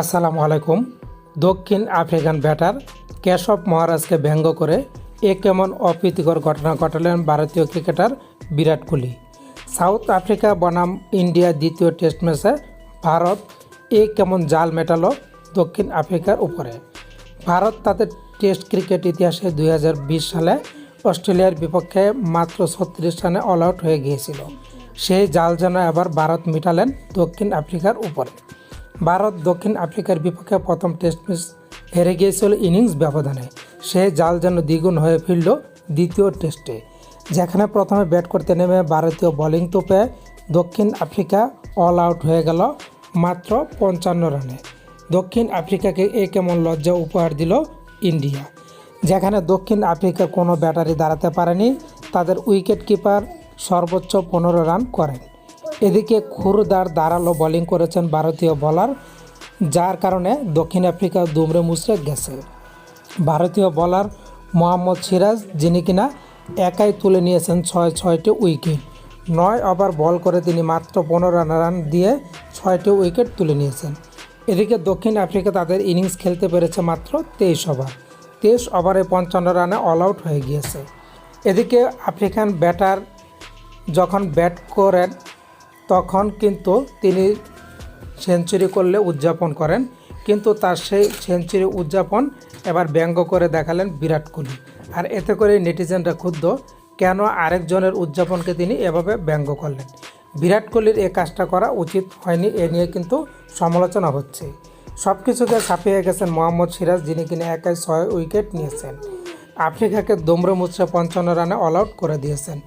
আসসালামু আলাইকুম। দক্ষিণ আফ্রিকান ব্যাটার কেশব মহারাজকে ব্যঙ্গ করে এ কেমন অপ্রীতিকর ঘটনা ঘটালেন ভারতীয় cricketer Virat Kohli. South Africa বনাম ইন্ডিয়া দ্বিতীয় টেস্ট ম্যাচে ভারত এ কেমন জাল মেটালো দক্ষিণ আফ্রিকার উপরে। ভারত তাদের টেস্ট ক্রিকেট ইতিহাসে দু হাজার বিশ সালে অস্ট্রেলিয়ার বিপক্ষে মাত্র ছত্রিশ রানে অল আউট হয়ে গিয়েছিল। সেই জাল যেন এবার ভারত মিটালেন দক্ষিণ আফ্রিকার উপরে। ভারত দক্ষিণ আফ্রিকার বিপক্ষে প্রথম টেস্ট ম্যাচ হেরে গিয়েছিল ইনিংস ব্যবধানে। সে জাল যেন দ্বিগুণ হয়ে ফিরল দ্বিতীয় টেস্টে, যেখানে প্রথমে ব্যাট করতে নেমে ভারতীয় বোলিং তোপে দক্ষিণ আফ্রিকা অল আউট হয়ে গেল মাত্র পঞ্চান্ন রানে। দক্ষিণ আফ্রিকাকে এ কেমন লজ্জা উপহার দিল ইন্ডিয়া, যেখানে দক্ষিণ আফ্রিকা কোনো ব্যাটারি দাঁড়াতে পারেনি, তাদের উইকেট কিপার সর্বোচ্চ পনেরো রান করেন। এদিকে খুরদার দাঁড়াল বোলিং করেছেন ভারতীয় বলার, যার কারণে দক্ষিণ আফ্রিকা দুমড়ে মুচড়ে গেছে। ভারতীয় বলার মোহাম্মদ সিরাজ, যিনি কিনা একাই তুলে নিয়েছেন ছয় ছয়টি উইকেট নয় ওভার বল করে তিনি মাত্র পনেরো রান দিয়ে ছয়টি উইকেট তুলে নিয়েছেন। এদিকে দক্ষিণ আফ্রিকা তাদের ইনিংস খেলতে পেরেছে মাত্র তেইশ ওভার, তেইশ ওভারে পঞ্চান্ন রানে অল আউট হয়ে গিয়েছে। এদিকে আফ্রিকান ব্যাটার যখন ব্যাট করেন তখন কিন্তু তিনি সেঞ্চুরি করলে উদযাপন করেন। কিন্তু তার সেই সেঞ্চুরি উদযাপন এবার ব্যঙ্গ করে দেখালেন বিরাট কোহলি। আর এতে করে নেটিজেনরা ক্ষুব্ধ, কেন আরেকজনের উদযাপনকে তিনি এভাবে ব্যঙ্গ করলেন? বিরাট কোহলির এই কাজটা করা উচিত হয়নি, এ নিয়ে কিন্তু সমালোচনা হচ্ছে। সব কিছুকে ছাপিয়ে গেছেন মোহাম্মদ সিরাজ, যিনি কিনা একাই ছয় উইকেট নিয়েছেন। আফ্রিকাকে দমড়ে মুচড়ে পঞ্চান্ন রানে অল আউট করে দিয়েছেন।